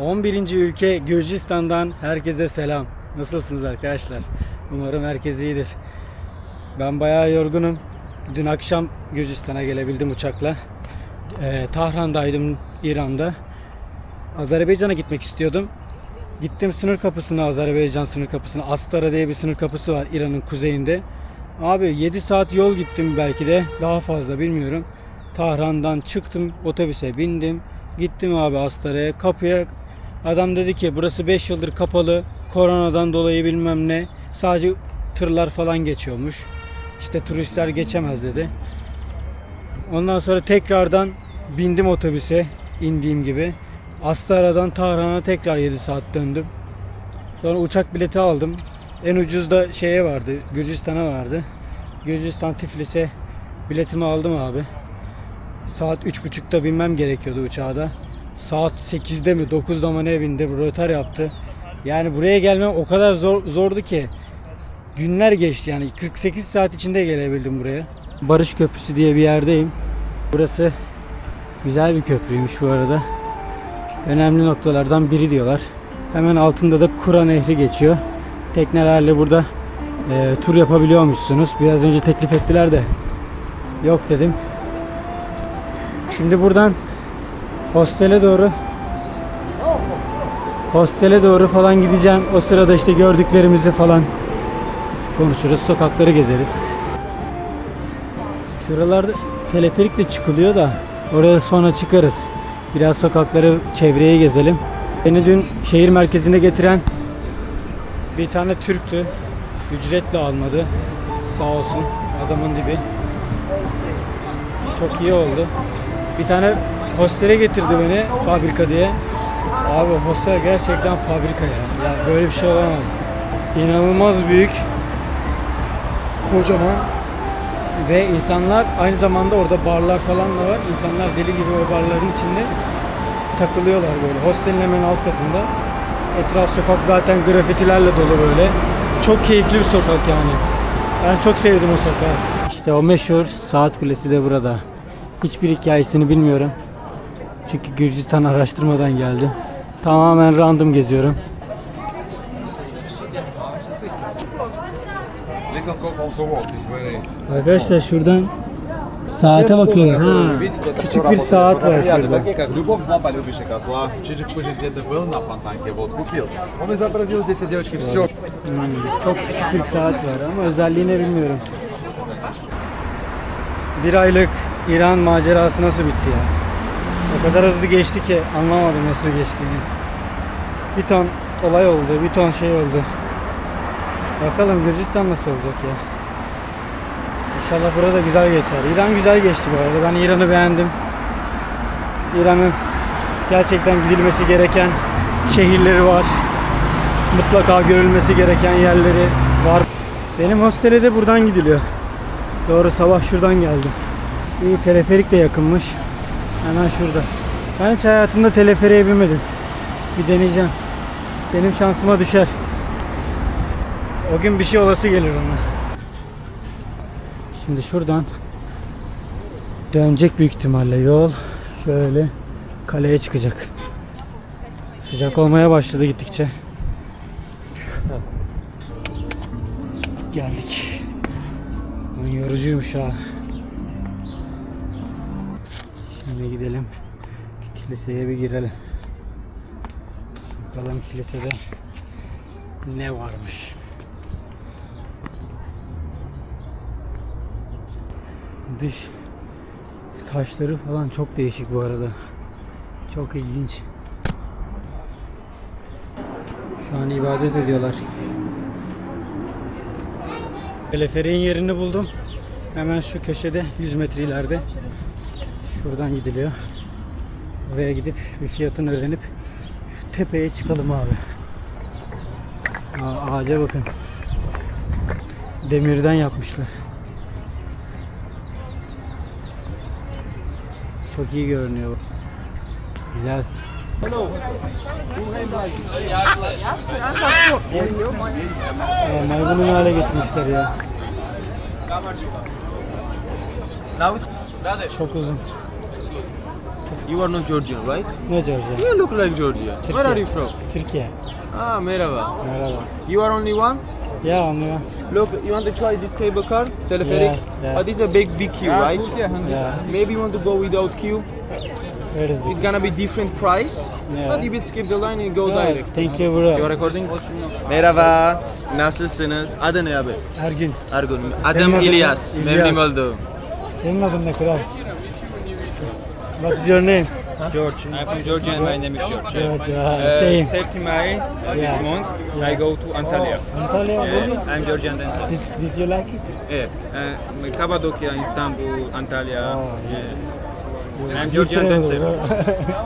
11. ülke Gürcistan'dan herkese selam. Nasılsınız arkadaşlar? Umarım herkes iyidir. Ben bayağı yorgunum. Dün akşam Gürcistan'a gelebildim uçakla. Ee, Tahran'daydım İran'da. Azerbaycan'a gitmek istiyordum. Gittim sınır kapısına Azerbaycan sınır kapısına. Astara diye bir sınır kapısı var İran'ın kuzeyinde. Abi 7 saat yol gittim belki de daha fazla bilmiyorum. Tahran'dan çıktım otobüse bindim. Gittim abi Astara'ya kapıya adam dedi ki burası 5 yıldır kapalı koronadan dolayı bilmem ne sadece tırlar falan geçiyormuş. İşte turistler geçemez dedi. Ondan sonra tekrardan bindim otobüse indiğim gibi. Astara'dan Tahran'a tekrar 7 saat döndüm. Sonra uçak bileti aldım. En ucuz da şeye vardı. Gürcistan'a vardı. Gürcistan Tiflis'e biletimi aldım abi. Saat 3.30'da binmem gerekiyordu uçağa da. Saat 8'de mi 9'da mı ne bindim. Rötar yaptı. Yani buraya gelmem o kadar zor zordu ki. Günler geçti yani 48 saat içinde gelebildim buraya. Barış Köprüsü diye bir yerdeyim. Burası güzel bir köprüymüş bu arada. Önemli noktalardan biri diyorlar. Hemen altında da Kura Nehri geçiyor. Teknelerle burada e, tur yapabiliyormuşsunuz. Biraz önce teklif ettiler de yok dedim. Şimdi buradan hostele doğru hostele doğru falan gideceğim. O sırada işte gördüklerimizi falan konuşuruz. Sokakları gezeriz. Şuralarda teleferikle çıkılıyor da oraya sonra çıkarız. Biraz sokakları, çevreyi gezelim. Beni dün şehir merkezine getiren bir tane Türktü. Ücretle almadı. Sağ olsun adamın dibi. Çok iyi oldu. Bir tane hostele getirdi beni fabrika diye. Abi hostel gerçekten fabrika ya. Yani böyle bir şey olamaz. İnanılmaz büyük. Kocaman. Ve insanlar aynı zamanda orada barlar falan da var. İnsanlar deli gibi o barların içinde takılıyorlar böyle. Hostelin hemen alt katında. Etraf sokak zaten grafitilerle dolu böyle. Çok keyifli bir sokak yani. Ben çok sevdim o sokağı. İşte o meşhur saat kulesi de burada. Hiçbir hikayesini bilmiyorum. Çünkü Gürcistan araştırmadan geldim. Tamamen random geziyorum. Little cock also walk is very... Arkadaşlar şuradan saate bakıyorlar. Ha, küçük bir saat var şurada. Такие как Любовь зла, полюбишь и козла. Чижик-пыжик где-то был на фонтанке, вот купил. Он изобразил здесь у девочки все. Hmm, çok küçük bir saat var ama özelliğini bilmiyorum. Bir aylık İran macerası nasıl bitti ya? O kadar hızlı geçti ki anlamadım nasıl geçtiğini. Bir ton olay oldu, bir ton şey oldu. Bakalım Gürcistan nasıl olacak ya? İnşallah burada güzel geçer. İran güzel geçti bu arada. Ben İran'ı beğendim. İran'ın gerçekten gidilmesi gereken şehirleri var mutlaka görülmesi gereken yerleri var. Benim hostele de buradan gidiliyor. Doğru sabah şuradan geldim. İyi teleferik de yakınmış. Hemen şurada. Ben hiç hayatımda teleferiğe binmedim. Bir deneyeceğim. Benim şansıma düşer. O gün bir şey olası gelir ona. Şimdi şuradan dönecek büyük ihtimalle yol. Şöyle kaleye çıkacak. Sıcak olmaya başladı gittikçe. Geldik. Yorucuymuş ha. Şimdi gidelim. Kiliseye bir girelim. Bakalım kilisede ne varmış. Dış taşları falan çok değişik bu arada. Çok ilginç. Şu an ibadet ediyorlar. Teleferiğin yerini buldum. Hemen şu köşede 100 metre ileride. Şuradan gidiliyor. Oraya gidip bir fiyatını öğrenip şu tepeye çıkalım abi. Aa, ağaca bakın. Demirden yapmışlar. Çok iyi görünüyor. Güzel. Aa, Maymunun hale getirmişler ya. Çok uzun. You are not Georgian, right? Ne Georgia? You look like Georgia. Where are you from? Türkiye. Ah, merhaba. Merhaba. You are only one? Ya anlıyor. Look, you want to try this cable car? Telepheric? Yeah, yeah. Uh, this is a big, big queue, right? Ya. Maybe you want to go without queue? Where is It's it? gonna be different price. Yeah. But you will skip the line and go Yeah, direct. Thank you You are bro. recording? Merhaba. Nasılsınız? Adı ne abi? Ergün. Senin Adım İlyas. ne? Memnun İlyas. oldum. Senin adın ne kral? What is your name? George. I'm from Georgia and my name is George. George. Uh, same. 30 May uh, Yeah. this month, I go to Antalya. Antalya really? I'm Georgian dancer. Did, did you like it? Yeah. Uh, Cappadocia, Istanbul, Antalya. Oh, yeah. I'm You Georgian travel, dancer.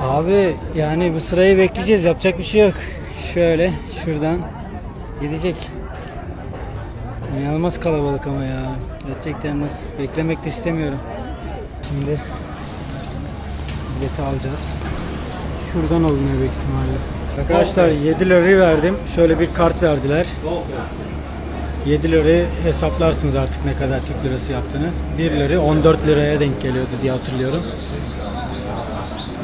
Abi yani bu sırayı bekleyeceğiz. Yapacak bir şey yok. Şöyle şuradan gidecek. İnanılmaz kalabalık ama ya. Gerçekten nasıl beklemek de istemiyorum. Şimdi bileti alacağız. Şuradan alınıyor büyük ihtimalle. Arkadaşlar 7 lirayı verdim. Şöyle bir kart verdiler. 7 lirayı hesaplarsınız artık ne kadar Türk lirası yaptığını. 1 lira 14 liraya denk geliyordu diye hatırlıyorum.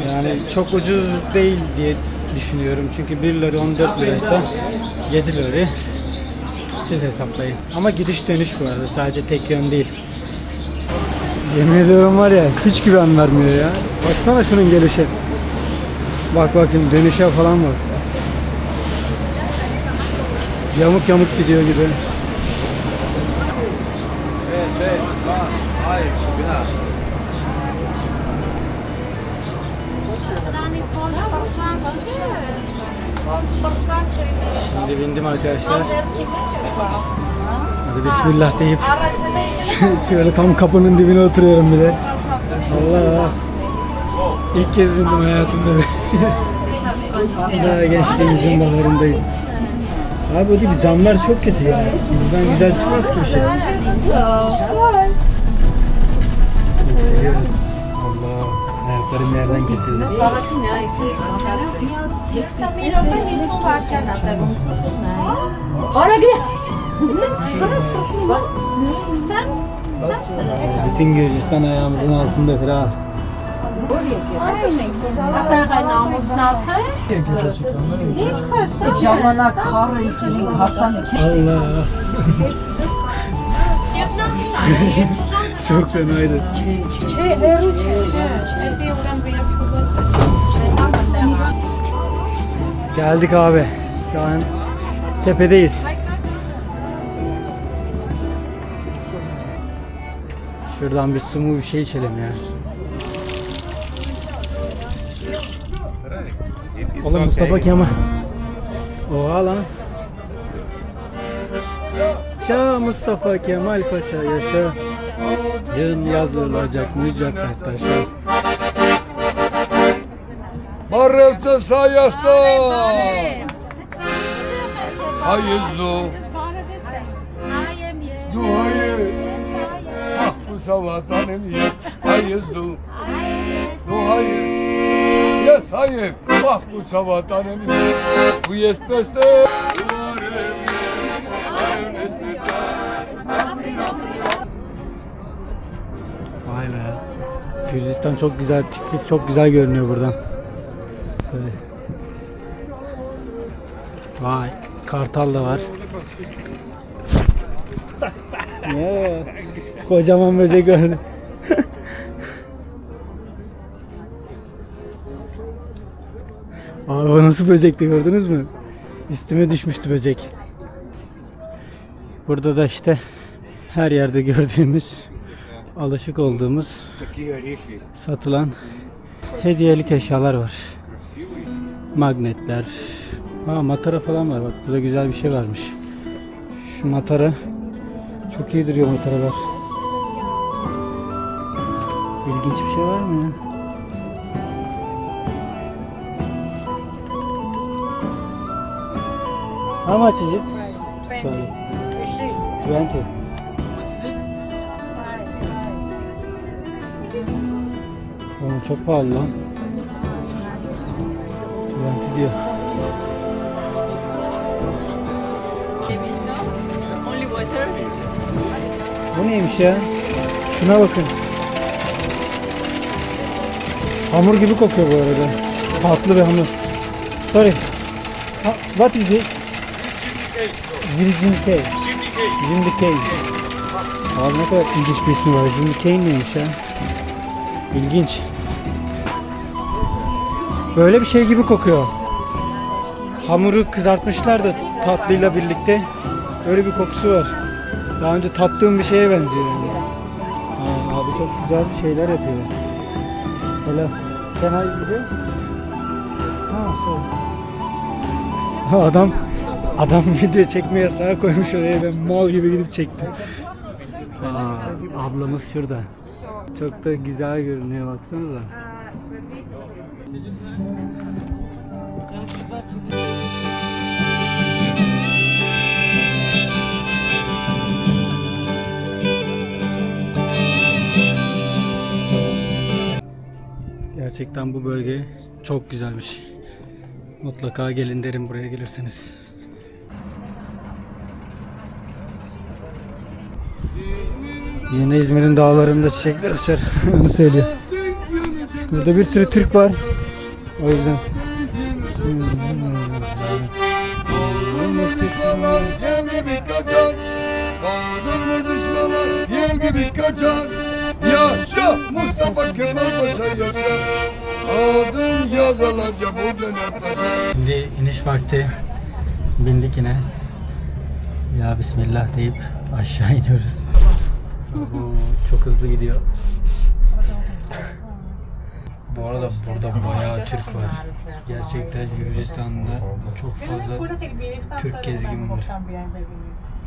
Yani çok ucuz değil diye düşünüyorum. Çünkü 1 lira 14 liraysa 7 lira siz hesaplayın. Ama gidiş dönüş bu arada sadece tek yön değil. Yemin ediyorum var ya hiç güven vermiyor ya. Baksana şunun gelişe. Bak bakayım dönüşe falan bak. Yamuk yamuk gidiyor gibi. Şimdi bindim arkadaşlar. Hadi bismillah deyip şöyle tam kapının dibine oturuyorum bir de. Allah. İlk kez bindim hayatımda. Daha gençliğimizin baharındayız. Abi o değil camlar çok kötü ya. Buradan güzel çıkmaz ki bir şey. Sen? Sensin. Bütün Gürcistan ayağımızın altında kral. Hatta kein Namusnate. Nicht küssen. Camana kar içinin karsan iki Allah. Çok fenaydı. Geldik abi. Şu an tepedeyiz. Şuradan bir su mu bir şey içelim ya. Oğlum Mustafa Kemal. Oha lan. Yaşa Mustafa Kemal Paşa yaşa. Yın yazılacak mücadele taşa. Barrelce sayasta. Hayızlu. Duhayı. Bak bu sabahtanım ye. Hayızlu. Duhayı. Yes hayır. Bak bu sabahtanım ye. Bu yesmezse. Vay be. Gürcistan çok güzel, Tiflis çok güzel görünüyor buradan. Şöyle. Vay, kartal da var. ya, kocaman böcek gördüm. Abi o nasıl böcekti gördünüz mü? Üstüme düşmüştü böcek. Burada da işte her yerde gördüğümüz alışık olduğumuz satılan hediyelik eşyalar var. Magnetler. Aa, matara falan var bak burada güzel bir şey varmış. Şu matara çok iyi duruyor mataralar. İlginç bir şey var mı ya? How much is it? Sorry. 20. Oğlum çok pahalı lan. 20 diyor. Bu neymiş ya? Şuna bakın. Hamur gibi kokuyor bu arada. Tatlı bir hamur. Sorry. Ha, what is this? Zimdikey. Zimdikey. Abi ne kadar ilginç bir ismi var. Zimdikey neymiş ya? İlginç. Böyle bir şey gibi kokuyor. Hamuru kızartmışlar da tatlıyla birlikte. Öyle bir kokusu var. Daha önce tattığım bir şeye benziyor yani. Ha, abi çok güzel şeyler yapıyor. Hello. Can I video? Ha. Ha, adam adam video çekme yasağı koymuş oraya ben mal gibi gidip çektim. Aa, ablamız şurada. Çok da güzel görünüyor baksanıza. Gerçekten bu bölge çok güzelmiş. Mutlaka gelin derim buraya gelirseniz. Yine İzmir'in dağlarında çiçekler açar. Onu söylüyor. Burada bir sürü Türk var. O yüzden. Kaldırma Mustafa Kemal Paşa yaşa Adın yazılacak bu dönem taşa Şimdi iniş vakti. Bindik yine. Ya Bismillah deyip aşağı iniyoruz. Oo, çok hızlı gidiyor. Bu arada burada bayağı Türk var. Gerçekten Gürcistan'da çok fazla Türk gezgin var.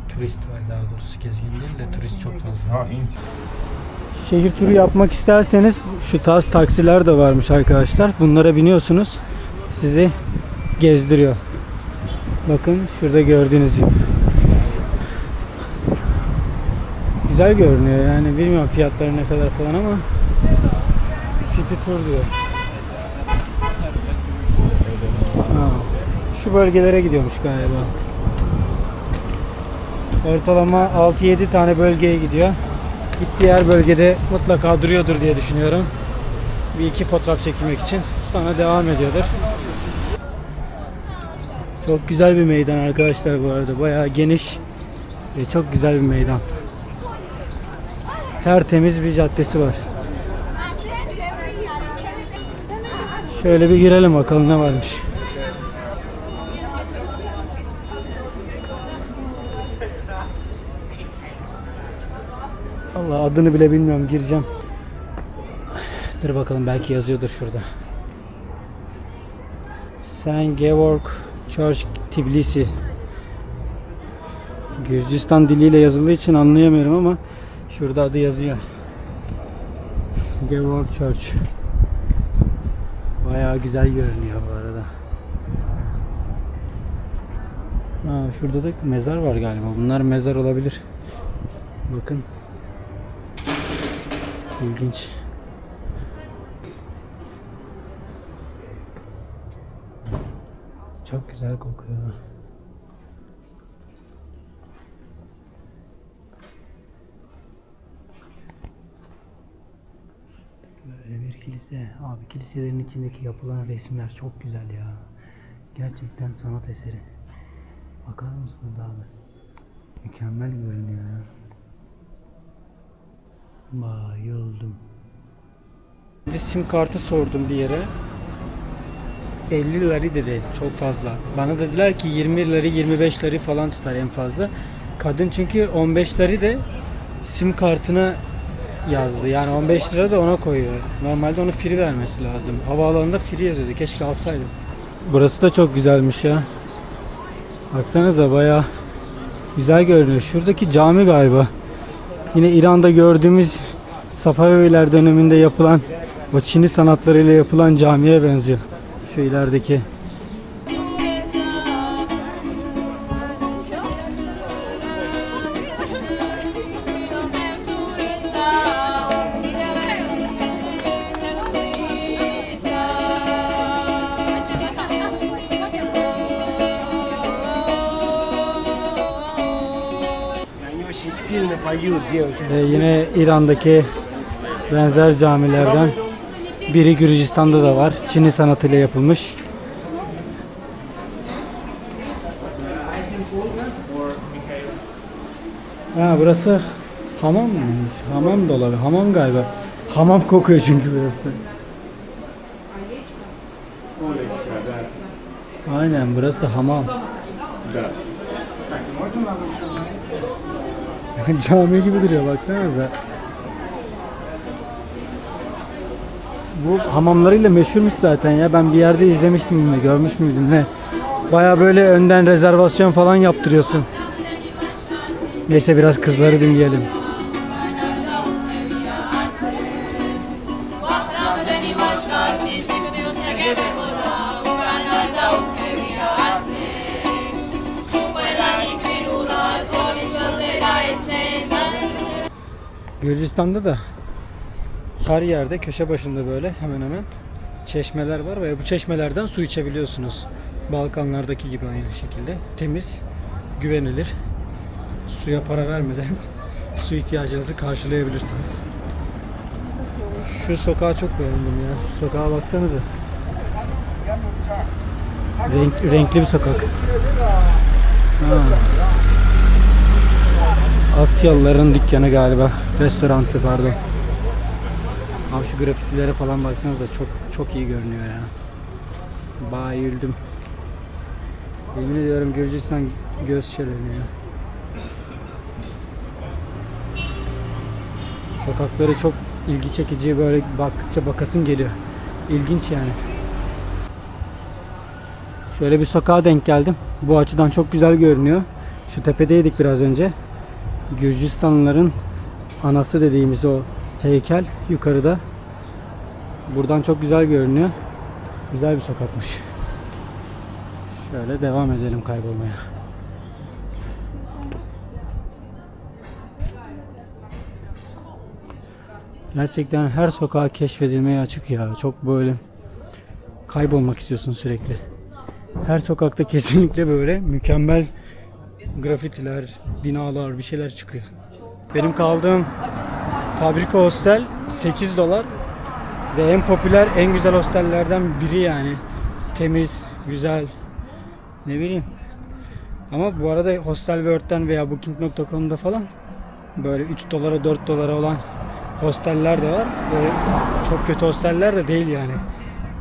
Turist var daha doğrusu gezgin değil de turist çok fazla. Şehir turu yapmak isterseniz şu tarz taksiler de varmış arkadaşlar. Bunlara biniyorsunuz. Sizi gezdiriyor. Bakın şurada gördüğünüz gibi. Güzel görünüyor yani bilmiyorum fiyatları ne kadar falan ama City Tour diyor. Ha, şu bölgelere gidiyormuş galiba. Ortalama 6-7 tane bölgeye gidiyor. Gittiği her bölgede mutlaka duruyordur diye düşünüyorum. Bir iki fotoğraf çekilmek için sonra devam ediyordur. Çok güzel bir meydan arkadaşlar bu arada. Bayağı geniş ve çok güzel bir meydan. Tertemiz bir caddesi var. Şöyle bir girelim bakalım ne varmış. Allah adını bile bilmiyorum gireceğim. Dur bakalım belki yazıyordur şurada. Saint Georg Church Tbilisi. Gürcistan diliyle yazıldığı için anlayamıyorum ama şurada adı yazıyor. Georg Church. Bayağı güzel görünüyor bu arada. Ha, şurada da mezar var galiba. Bunlar mezar olabilir. Bakın. İlginç. Çok güzel kokuyor. Böyle bir kilise. Abi kiliselerin içindeki yapılan resimler çok güzel ya. Gerçekten sanat eseri. Bakar mısınız abi? Mükemmel görünüyor ya. Bayıldım. Bir sim kartı sordum bir yere. 50 lira dedi çok fazla. Bana dediler ki 20 lira 25 lira falan tutar en fazla. Kadın çünkü 15 lira de sim kartına yazdı. Yani 15 lira da ona koyuyor. Normalde onu free vermesi lazım. Havaalanında free yazıyordu. Keşke alsaydım. Burası da çok güzelmiş ya. Baksanıza baya güzel görünüyor. Şuradaki cami galiba. Yine İran'da gördüğümüz Safaviler döneminde yapılan o Çin'i sanatlarıyla yapılan camiye benziyor. Şu ilerideki. Ve yine İran'daki benzer camilerden Biri Gürcistan'da da var. Çin'i sanatıyla yapılmış. Ha burası hamam mıymış? Hamam da olabilir. Hamam galiba. Hamam kokuyor çünkü burası. Aynen burası hamam. Cami gibi duruyor baksanıza. Bu hamamlarıyla meşhurmuş zaten ya. Ben bir yerde izlemiştim bunu, görmüş müydüm ne? Baya böyle önden rezervasyon falan yaptırıyorsun. Neyse biraz kızları dinleyelim. Gürcistan'da da her yerde köşe başında böyle hemen hemen çeşmeler var ve bu çeşmelerden su içebiliyorsunuz. Balkanlardaki gibi aynı şekilde temiz, güvenilir. Suya para vermeden su ihtiyacınızı karşılayabilirsiniz. Şu sokağı çok beğendim ya. Sokağa baksanıza. Renk, renkli bir sokak. Ha. Asyalıların dükkanı galiba. Restorantı pardon. Abi şu grafitilere falan baksanıza çok çok iyi görünüyor ya. Bayıldım. Yemin ediyorum Gürcistan göz şeleniyor. Sokakları çok ilgi çekici böyle baktıkça bakasın geliyor. İlginç yani. Şöyle bir sokağa denk geldim. Bu açıdan çok güzel görünüyor. Şu tepedeydik biraz önce. Gürcistanlıların anası dediğimiz o heykel yukarıda. Buradan çok güzel görünüyor. Güzel bir sokakmış. Şöyle devam edelim kaybolmaya. Gerçekten her sokağa keşfedilmeye açık ya. Çok böyle kaybolmak istiyorsun sürekli. Her sokakta kesinlikle böyle mükemmel grafitiler, binalar, bir şeyler çıkıyor. Benim kaldığım fabrika hostel 8 dolar ve en popüler, en güzel hostellerden biri yani. Temiz, güzel, ne bileyim. Ama bu arada Hostelworld'den veya Booking.com'da falan böyle 3 dolara 4 dolara olan hosteller de var. Böyle çok kötü hosteller de değil yani.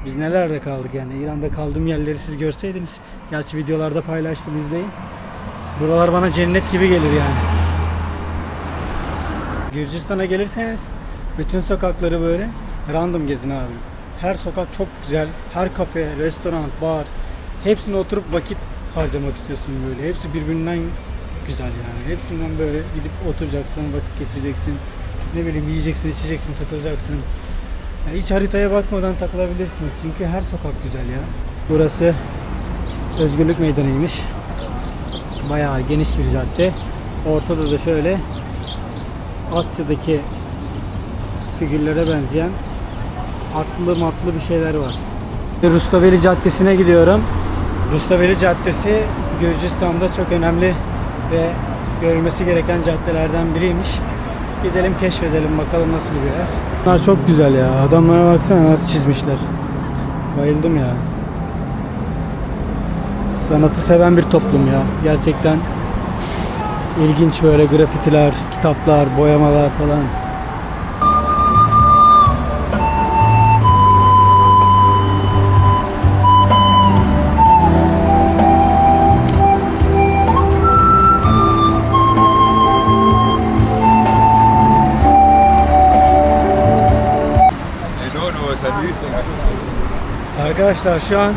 Biz nelerde kaldık yani. İran'da kaldığım yerleri siz görseydiniz. Gerçi videolarda paylaştım izleyin. Buralar bana cennet gibi gelir yani. Gürcistan'a gelirseniz bütün sokakları böyle random gezin abi. Her sokak çok güzel. Her kafe, restoran, bar hepsine oturup vakit harcamak istiyorsun böyle. Hepsi birbirinden güzel yani. Hepsinden böyle gidip oturacaksın, vakit geçireceksin. Ne bileyim yiyeceksin, içeceksin, takılacaksın. Yani hiç haritaya bakmadan takılabilirsiniz. Çünkü her sokak güzel ya. Burası Özgürlük Meydanı'ymış. Bayağı geniş bir cadde. Ortada da şöyle Asya'daki figürlere benzeyen atlı matlı bir şeyler var. Rustaveli Caddesi'ne gidiyorum. Rustaveli Caddesi Gürcistan'da çok önemli ve görülmesi gereken caddelerden biriymiş. Gidelim keşfedelim bakalım nasıl bir yer. Bunlar çok güzel ya. Adamlara baksana nasıl çizmişler. Bayıldım ya. Sanatı seven bir toplum ya. Gerçekten ilginç böyle grafitiler, kitaplar, boyamalar falan. Salut. Arkadaşlar şu an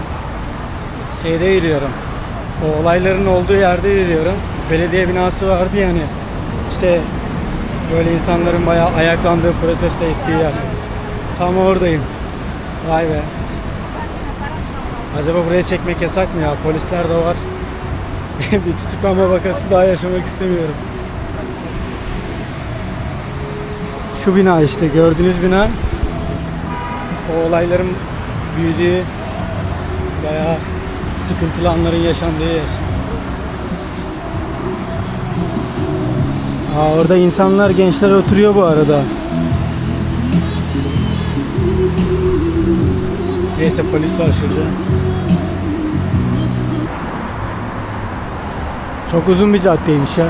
şeyde yürüyorum. O olayların olduğu yerde yürüyorum. Belediye binası vardı yani. İşte böyle insanların bayağı ayaklandığı, protesto ettiği yer. Tam oradayım. Vay be. Acaba buraya çekmek yasak mı ya? Polisler de var. bir tutuklama vakası daha yaşamak istemiyorum. Şu bina işte gördüğünüz bina o olayların büyüdüğü bayağı sıkıntılı anların yaşandığı yer. Aa, orada insanlar, gençler oturuyor bu arada. Neyse polis var şurada. Çok uzun bir caddeymiş ya.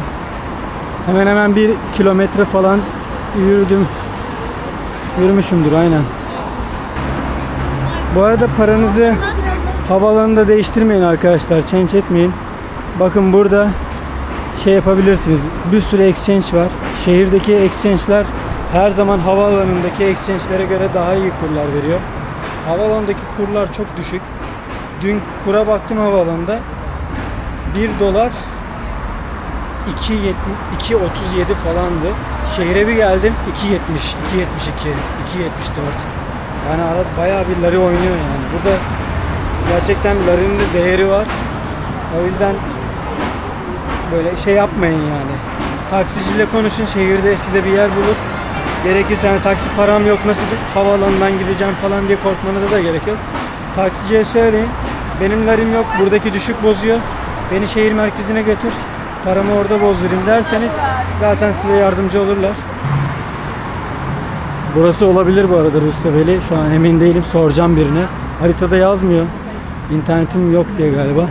Hemen hemen bir kilometre falan yürüdüm. Yürümüşümdür aynen. Bu arada paranızı havaalanında değiştirmeyin arkadaşlar. Change etmeyin. Bakın burada şey yapabilirsiniz. Bir sürü exchange var. Şehirdeki exchange'ler her zaman havaalanındaki exchange'lere göre daha iyi kurlar veriyor. Havaalanındaki kurlar çok düşük. Dün kura baktım havaalanında. 1 dolar 2.70 2.37 falandı. Şehre bir geldim 2.70, 2.72, 2.74. Yani arada bayağı bir oynuyor yani. Burada gerçekten larinin de değeri var. O yüzden böyle şey yapmayın yani. Taksiciyle konuşun şehirde size bir yer bulur. Gerekirse hani taksi param yok nasıl havaalanından gideceğim falan diye korkmanıza da gerek yok. Taksiciye söyleyin. Benim larim yok buradaki düşük bozuyor. Beni şehir merkezine götür. Paramı orada bozdurayım derseniz zaten size yardımcı olurlar. Burası olabilir bu arada Rüsteveli. Şu an emin değilim. Soracağım birine. Haritada yazmıyor. İnternetim yok diye galiba.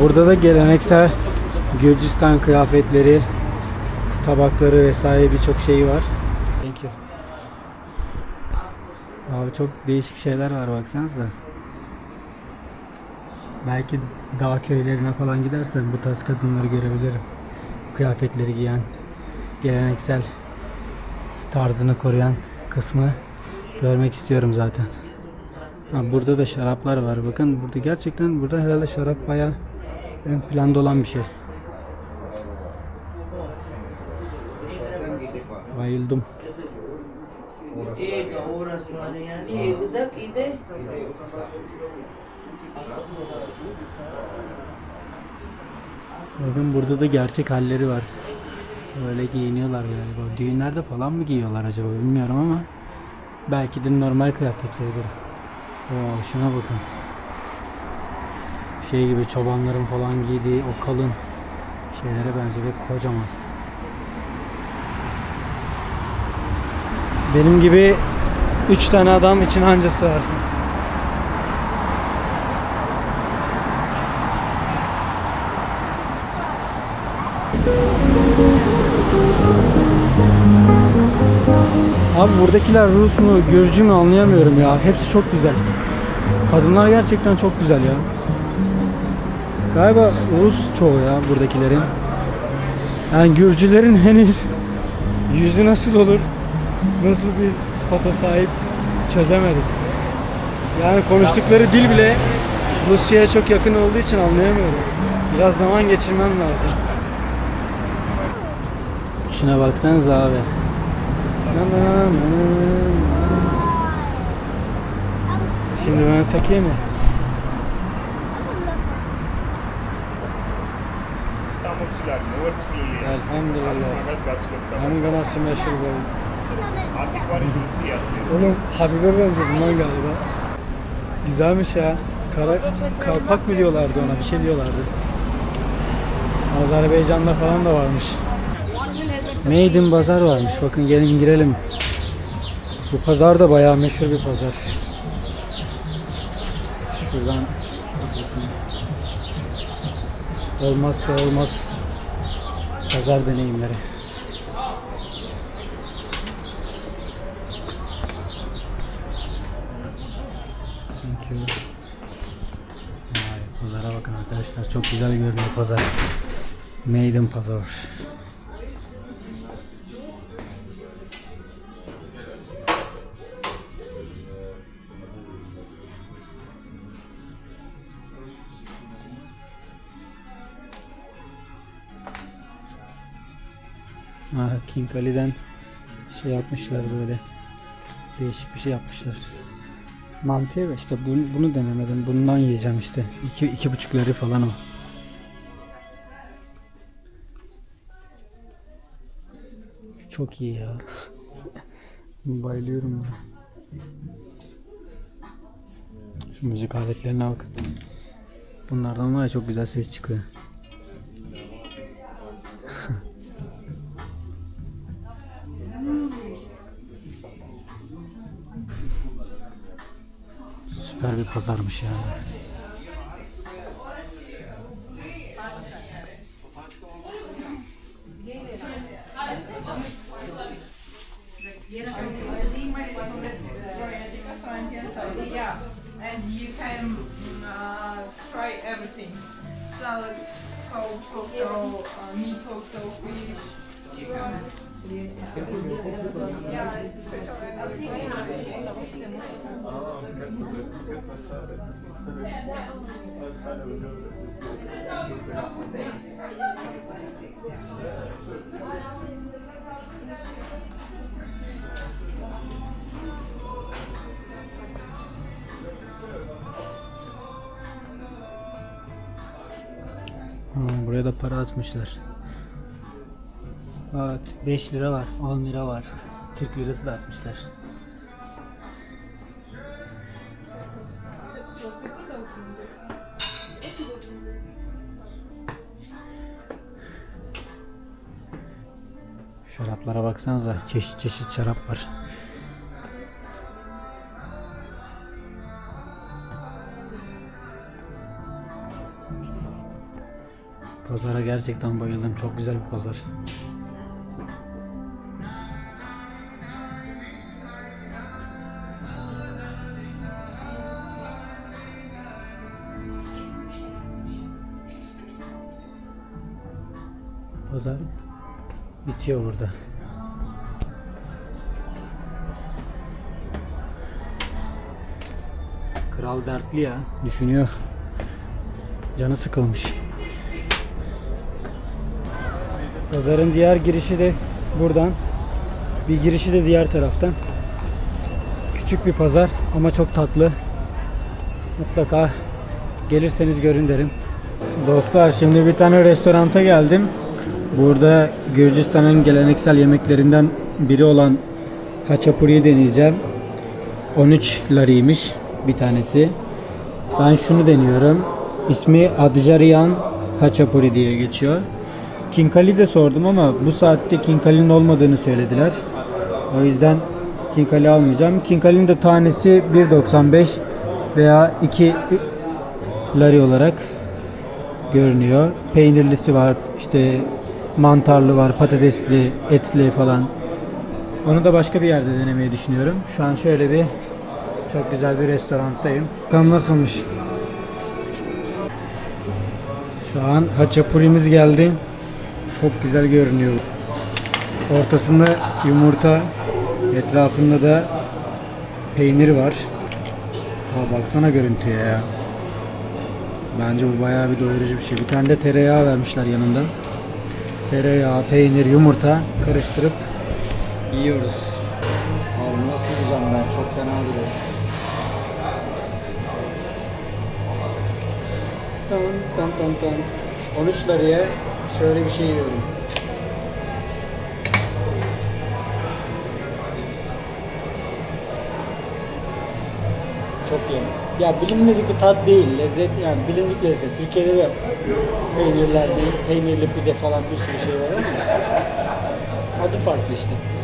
Burada da geleneksel Gürcistan kıyafetleri, tabakları vesaire birçok şeyi var. Thank you. Abi çok değişik şeyler var baksanıza. Belki dağ köylerine falan gidersen bu tarz kadınları görebilirim. Kıyafetleri giyen, geleneksel tarzını koruyan kısmı görmek istiyorum zaten. Ha, burada da şaraplar var. Bakın burada gerçekten burada herhalde şarap bayağı ön planda olan bir şey. Bayıldım. Bakın burada da gerçek halleri var. Böyle giyiniyorlar galiba. Düğünlerde falan mı giyiyorlar acaba bilmiyorum ama belki de normal kıyafetleridir. Oo, şuna bakın. Şey gibi çobanların falan giydiği o kalın şeylere benziyor ve kocaman. Benim gibi 3 tane adam için anca sığar. Abi buradakiler Rus mu, Gürcü mü anlayamıyorum ya. Hepsi çok güzel. Kadınlar gerçekten çok güzel ya. Galiba Rus çoğu ya buradakilerin. Yani Gürcülerin henüz yüzü nasıl olur, nasıl bir sıfata sahip çözemedim. Yani konuştukları dil bile Rusya'ya çok yakın olduğu için anlayamıyorum. Biraz zaman geçirmem lazım. Şuna baksanıza abi. Şimdi ben takayım mı? Elhamdülillah. I'm gonna smash your. Oğlum Habibe benzedim lan galiba. Güzelmiş ya. Kara, Karpak mı diyorlardı ona bir şey diyorlardı. Azerbaycan'da falan da varmış. Maiden Bazar varmış. Bakın gelin girelim. Bu pazar da bayağı meşhur bir pazar. Şuradan olmazsa olmaz pazar deneyimleri. Thank you. Vay, pazara bakın arkadaşlar. Çok güzel görünüyor pazar. Maiden pazar. Ha, King Ali'den şey yapmışlar böyle. Değişik bir şey yapmışlar. Mantı işte bunu, bunu denemedim. Bundan yiyeceğim işte. İki, iki buçuk lira falan o. Çok iyi ya. Bayılıyorum buna. Şu müzik aletlerine bakın. Bunlardan var çok güzel ses çıkıyor. Pazarmış ya. Buraya da para atmışlar. Evet, 5 lira var, 10 lira var. Türk lirası da atmışlar. Şaraplara baksanıza çeşit çeşit şarap var. Pazara gerçekten bayıldım. Çok güzel bir pazar. Dertli ya. Düşünüyor. Canı sıkılmış. Pazarın diğer girişi de buradan. Bir girişi de diğer taraftan. Küçük bir pazar ama çok tatlı. Mutlaka gelirseniz görün derim. Dostlar şimdi bir tane restoranta geldim. Burada Gürcistan'ın geleneksel yemeklerinden biri olan haçapuri'yi deneyeceğim. 13 lariymiş bir tanesi. Ben şunu deniyorum. İsmi Adjariyan Haçapuri diye geçiyor. Kinkali de sordum ama bu saatte Kinkali'nin olmadığını söylediler. O yüzden Kinkali almayacağım. Kinkali'nin de tanesi 1.95 veya 2 lari olarak görünüyor. Peynirlisi var, işte mantarlı var, patatesli, etli falan. Onu da başka bir yerde denemeyi düşünüyorum. Şu an şöyle bir çok güzel bir restoranttayım. Bakalım nasılmış. Şu an haçapurimiz geldi. Çok güzel görünüyor. Ortasında yumurta, etrafında da peynir var. Ha, baksana görüntüye ya. Bence bu bayağı bir doyurucu bir şey. Bir tane de tereyağı vermişler yanında. Tereyağı, peynir, yumurta karıştırıp yiyoruz. Abi nasıl yiyeceğim ben? Çok fena duruyor. Tan tan tan tan. 13 liraya şöyle bir şey yiyorum. Çok iyi. Ya bilinmedik bir tat değil, lezzet yani bilindik lezzet. Türkiye'de de peynirler değil, peynirli pide falan bir sürü şey var ama adı farklı işte.